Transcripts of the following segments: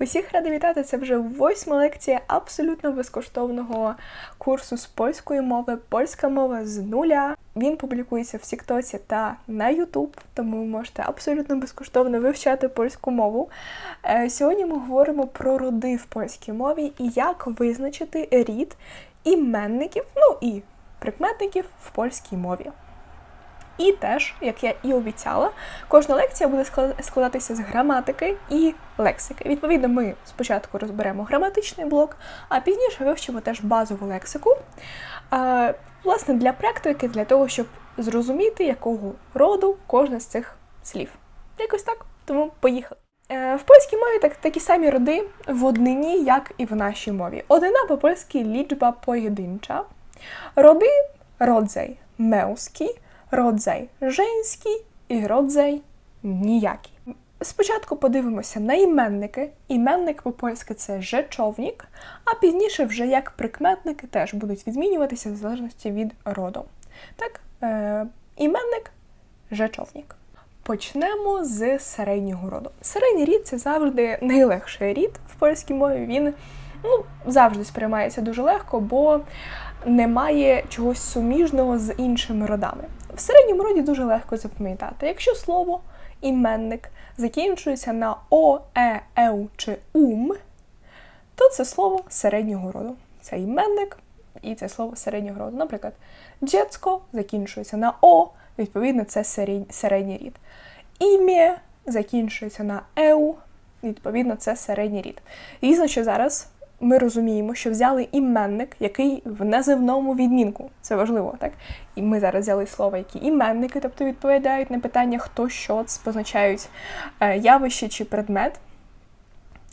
Усіх рада вітати! Це вже восьма лекція абсолютно безкоштовного курсу з польської мови, польська мова з нуля. Він публікується в Тіктоці та на Ютуб, тому ви можете абсолютно безкоштовно вивчати польську мову. Е, Сьогодні ми говоримо про роди в польській мові і як визначити рід іменників, ну і прикметників в польській мові. І теж, як я і обіцяла, кожна лекція буде складатися з граматики і лексики. Відповідно, ми спочатку розберемо граматичний блок, а пізніше вивчимо теж базову лексику. Власне, для практики, для того, щоб зрозуміти, якого роду кожне з цих слів. Якось так. Тому поїхали. Е, В польській мові так, такі самі роди в однині, як і в нашій мові. Однина по-польськи лічба поєдинча. Роди rodzaj męski, rodzaj żeński і rodzaj ніякий. Спочатку подивимося на іменники. Іменник по-польськи це жечовник, а пізніше вже як прикметники теж будуть відмінюватися в залежності від роду. Так, е, іменник жечовник. Почнемо з середнього роду. Середній рід це завжди найлегший рід в польській мові. Він ну, завжди сприймається дуже легко, бо немає чогось суміжного з іншими родами. В середньому роді дуже легко запам'ятати. Якщо слово іменник закінчується на о, е, еу чи ум, то це слово середнього роду. Це іменник і це слово середнього роду. Наприклад, дєцько закінчується на о, відповідно, це середній, рід. Ім'я закінчується на еу, відповідно, це середній рід. Різно, що зараз ми розуміємо, що взяли іменник, який в називному відмінку. Це важливо, так? І ми зараз взяли слова, які іменники, тобто відповідають на питання хто що, позначають е, явище чи предмет.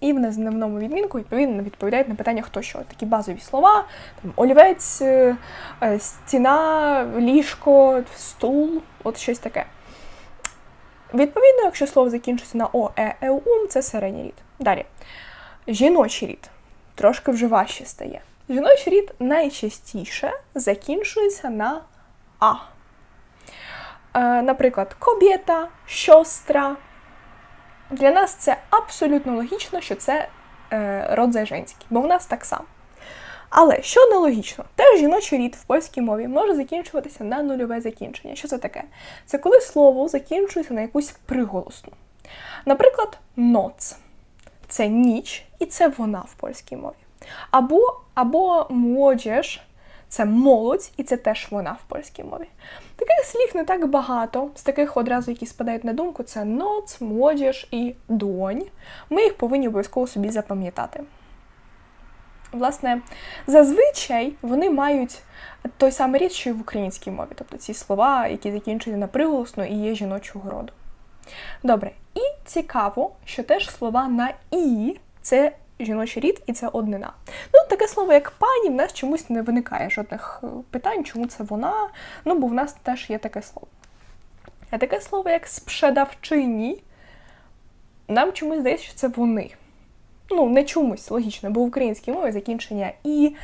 І в називному відмінку відповідно відповідають на питання хто що. Такі базові слова, там олівець, е, е, стіна, ліжко, стул, от щось таке. Відповідно, якщо слово закінчується на о, е, е, ум, це середній рід. Далі. Жіночий рід трошки вже важче стає. Жіночий рід найчастіше закінчується на а. Е, наприклад, кобєта, щостра. Для нас це абсолютно логічно, що це е, родзай женський, бо в нас так само. Але що нелогічно, теж жіночий рід в польській мові може закінчуватися на нульове закінчення. Що це таке? Це коли слово закінчується на якусь приголосну. Наприклад, ноц це ніч, і це вона в польській мові. Або, або мłodzież – це молодь, і це теж вона в польській мові. Таких слів не так багато. З таких одразу, які спадають на думку, це ноц, мłodzież і донь. Ми їх повинні обов'язково собі запам'ятати. Власне, зазвичай вони мають той самий рід, що й в українській мові, тобто ці слова, які закінчуються на приголосно і є жіночого роду. Добре, і цікаво, що теж слова на і це жіночий рід і це однина. Ну, таке слово, як пані, в нас чомусь не виникає жодних е, питань, чому це вона. Ну, бо в нас теж є таке слово. А таке слово, як спшедавчині, нам чомусь здається, що це вони. Ну, не чомусь, логічно, бо в українській мові закінчення і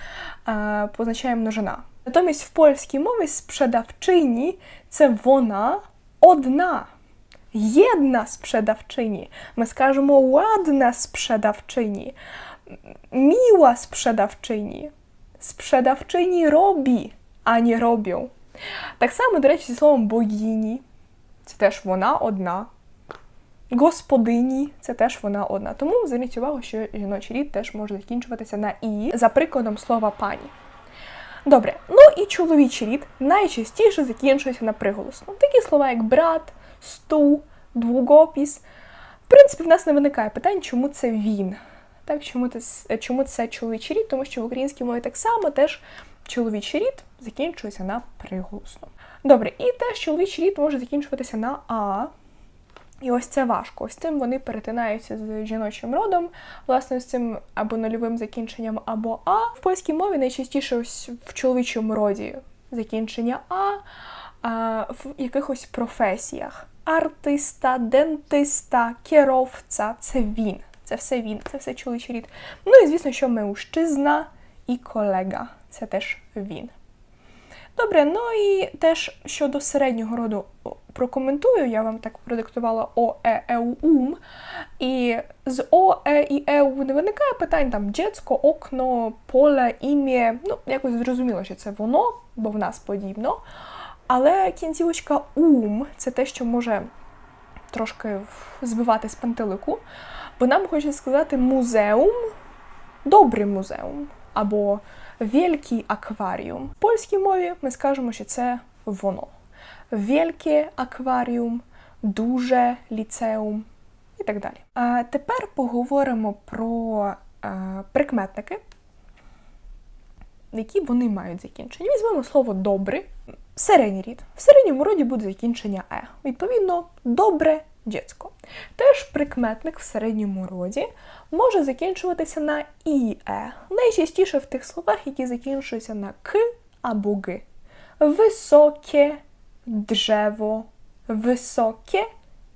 е, позначає множина. Натомість в польській мові спrzedawczyni – це вона одна. Єдна спrzedawczyni. Ми скажемо ładna sprzedawczyni, miła sprzedawczyni. Sprzedawczyni robi, а не роблю. Так само, до речі, зі словом богині. Це теж вона одна. Господині це теж вона одна. Тому зверніть увагу, що жіночий рід теж може закінчуватися на і за прикладом слова пані. Добре, ну і чоловічий рід найчастіше закінчується на приголосно. Такі слова, як брат, стул, двугопіс. В принципі, в нас не виникає питань, чому це він. Так, чому це, чому це чоловічий рід? Тому що в українській мові так само теж чоловічий рід закінчується на приголосно. Добре, і теж чоловічий рід може закінчуватися на А. І ось це важко. Ось цим вони перетинаються з жіночим родом, власне, з цим або нульовим закінченням, або А. В польській мові найчастіше ось в чоловічому роді закінчення А, а в якихось професіях. Артиста, дентиста, керовця це він. Це все він, це все чоловічий рід. Ну і звісно, що мężczyzna і колега це теж він. Добре, ну і теж щодо середнього роду прокоментую, я вам так продиктувала О. І з О, і Е У не виникає питань там дєцько, окно, поле, ім'я. Ну, якось зрозуміло, що це воно, бо в нас подібно. Але кінцівочка ум це те, що може трошки збивати з пантелику. Бо нам хочеться сказати музеум, добрий музеум або Wielki акваріум. В польській мові ми скажемо, що це воно. Wielkie акваріум, дуже ліцеум і так далі. А тепер поговоримо про а, прикметники, які вони мають закінчення. Візьмемо слово добре, середній рід. В середньому роді буде закінчення е. Відповідно, добре дєцько. Теж прикметник в середньому роді може закінчуватися на іе, найчастіше в тих словах, які закінчуються на к або г. Високе drzewo, wysokie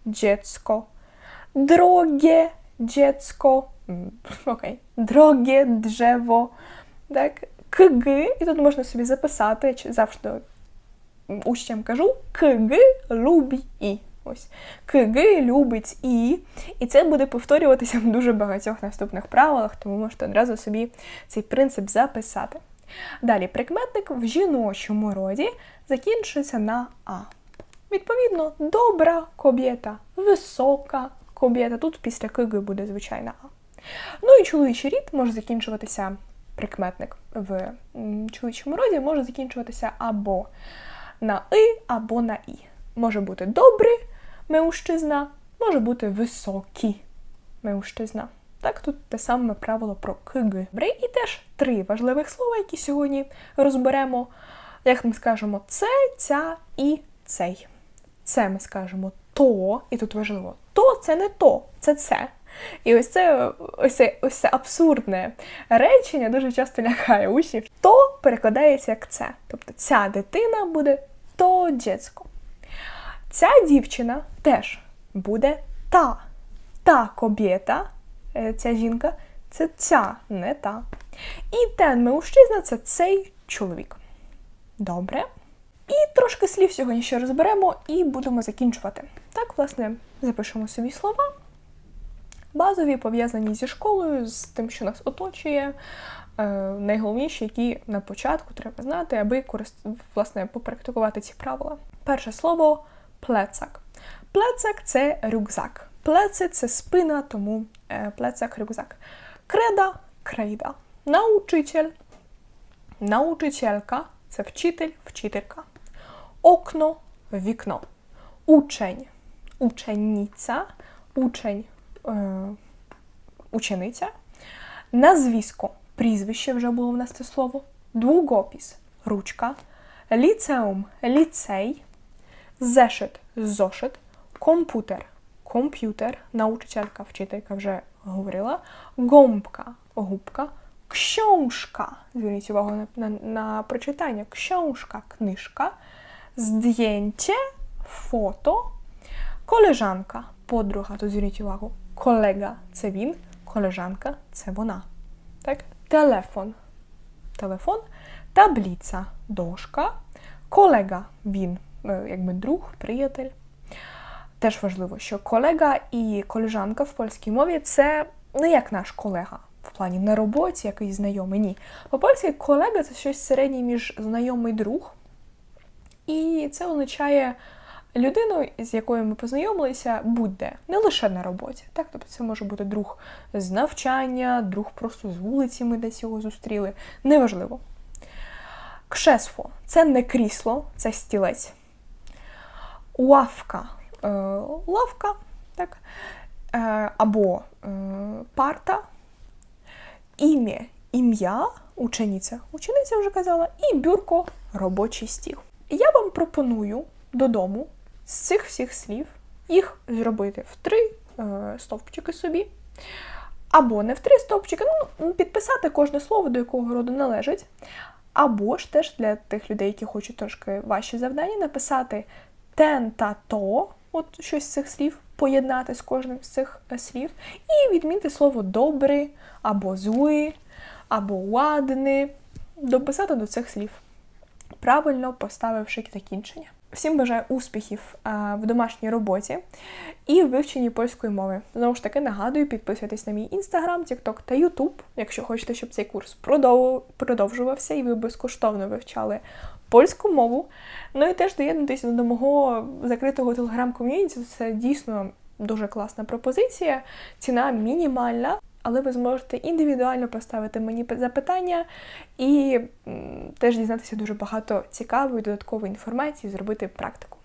dziecko, drogie dziecko, mm, okej, okay. так, кг, і тут можна собі записати, чи завжди учням кажу, кг любить і. Ось кг любить і. І це буде повторюватися в дуже багатьох наступних правилах, тому можете одразу собі цей принцип записати. Далі, прикметник в жіночому роді закінчується на А. Відповідно, добра кобєта, висока кобєта. Тут після киги буде звичайна А. Ну і чоловічий рід може закінчуватися прикметник в чоловічому роді, може закінчуватися або на И, або на І. Може бути добрий меущизна, може бути високий меущизна. Так, тут те саме правило про кг. І теж три важливих слова, які сьогодні розберемо. Як ми скажемо це, ця і цей. Це ми скажемо то, і тут важливо, то це не то, це це. І ось це ось це, ось це абсурдне речення дуже часто лякає учнів. То перекладається як це. Тобто ця дитина буде то дєцько. Ця дівчина теж буде та. Та кобєта Е, ця жінка це ця, не та. І ten мужчина це цей чоловік. Добре. І трошки слів сьогодні ще розберемо і будемо закінчувати. Так, власне, запишемо собі слова. Базові пов'язані зі школою, з тим, що нас оточує. Е, найголовніші, які на початку треба знати, аби корист... власне, попрактикувати ці правила. Перше слово плецак. Плецак це рюкзак. Плеці це спина, тому е, пlecak, рюкзак. Креда крейда. Научитель, научителька це вчитель, вчителька. Окно, вікно. Учень, учениця, учень, учениця. Назвісько, прізвище вже було в нас це слово. Двугопіс ручка. Ліцеум ліцей. Зешит зошит. Комп'ютер комп'ютер, научителька, вчителька вже говорила, гомбка, губка, кшоншка. Зверніть увагу на, на, на прочитання. Кшоншка, книжка, здjęcie, фото, колежанка, подруга. Тут зверніть увагу. Колега це він, колежанка це вона. Так? Телефон. Телефон, таблиця, дошка, колега він, е, якби друг, приятель. Теж важливо, що колега і колежанка в польській мові це не як наш колега в плані на роботі, якийсь знайомий. Ні. По польськи колега це щось середнє між знайомий друг. І це означає людину, з якою ми познайомилися, будь-де, не лише на роботі. Так? Тобто це може бути друг з навчання, друг просто з вулиці, ми десь його зустріли. Неважливо. Кшесфо це не крісло, це стілець. Уавка Е, лавка, так? Е, або е, парта, ім'я, ім'я, учениця, учениця вже казала, і бюрко робочий стіл. Я вам пропоную додому з цих всіх слів їх зробити в три стовпчики собі. Або не в три стовпчики, ну, підписати кожне слово, до якого роду належить. Або ж теж для тих людей, які хочуть трошки ваші завдання, написати тен та то от щось з цих слів, поєднати з кожним з цих е, слів, і відмінити слово добрий, або злий, або ладний, дописати до цих слів. правильно поставивши закінчення. Всім бажаю успіхів в домашній роботі і вивченні польської мови. Знову ж таки, нагадую, підписуйтесь на мій інстаграм, тікток та ютуб, якщо хочете, щоб цей курс продовжувався і ви безкоштовно вивчали польську мову. Ну і теж доєднуйтесь до мого закритого телеграм-ком'юніті. Це дійсно дуже класна пропозиція. Ціна мінімальна, але ви зможете індивідуально поставити мені запитання і теж дізнатися дуже багато цікавої додаткової інформації, зробити практику.